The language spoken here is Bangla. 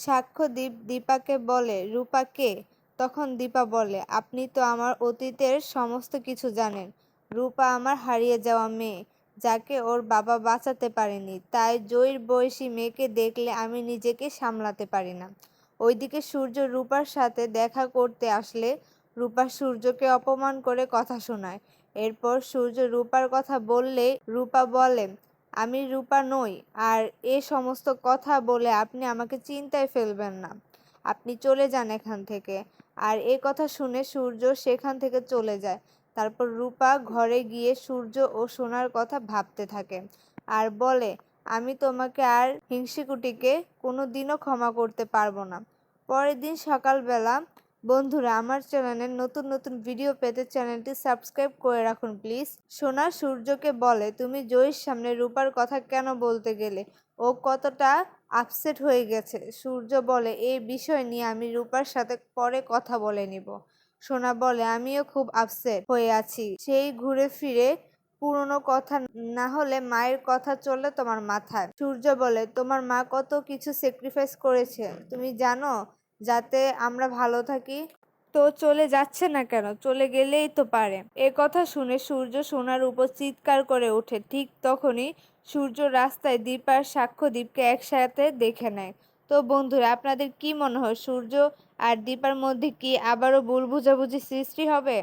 সাক্ষ্যদীপ দীপাকে বলে, রূপা কে? তখন দীপা বলে, আপনি তো আমার অতীতের সমস্ত কিছু জানেন। রূপা আমার হারিয়ে যাওয়া মেয়ে, যাকে ওর বাবা বাঁচাতে পারেনি। তাই জয়ীর বয়সী মেয়েকে দেখলে আমি নিজেকে সামলাতে পারি না। ওইদিকে সূর্য রূপার সাথে দেখা করতে আসলে রূপা সূর্যকে অপমান করে কথা শোনায়। এরপর সূর্য রূপার কথা বললে রূপা বলে আমি রূপা নই, আর এ সমস্ত কথা বলে আপনি আমাকে চিন্তায় ফেলবেন না। আপনি চলে যান এখান থেকে। আর এ কথা শুনে সূর্য সেখান থেকে চলে যায়। তারপর রূপা ঘরে গিয়ে সূর্য ও সোনার কথা ভাবতে থাকে আর বলে, আমি তোমাকে আর হিংসিকুটিকে কোনো দিনও ক্ষমা করতে পারব না। পরের দিন সকালবেলা বন্ধুরা, আমার চ্যানেলের নতুন নতুন ভিডিও পেতে চ্যানেলটি সাবস্ক্রাইব করে রাখুন প্লিজ সোনা সূর্যকে বলে, তুমি জয়ীর সামনে রূপার কথা কেন বলতে গেলে? ও কতটা আপসেট হয়ে গেছে। সূর্য বলে, এই বিষয় নিয়ে আমি রূপার সাথে পরে কথা বলে নিব। সোনা বলে, আমিও খুব আপসেট হয়ে আছি। সেই ঘুরে ফিরে পুরনো কথা না হলে মায়ের কথা চললে তোমার মাথায়। সূর্য বলে, তোমার মা কত কিছু স্যাক্রিফাইস করেছে। তুমি জানো যাতে আমরা ভালো থাকি। তো চলে যাচ্ছে না কেন? চলে গেলেই তো পারে। এ কথা শুনে সূর্য সোনার উপর চিৎকার করে ওঠে। ঠিক তখনই সূর্য রাস্তায় দীপার সাক্ষ্য দ্বীপকে একসাথে দেখে নেয়। তো বন্ধুরা, আপনাদের কি মনে হয়? সূর্য আর দীপার মধ্যে কি আবারও ভুল বুঝাবুঝি সৃষ্টি হবে?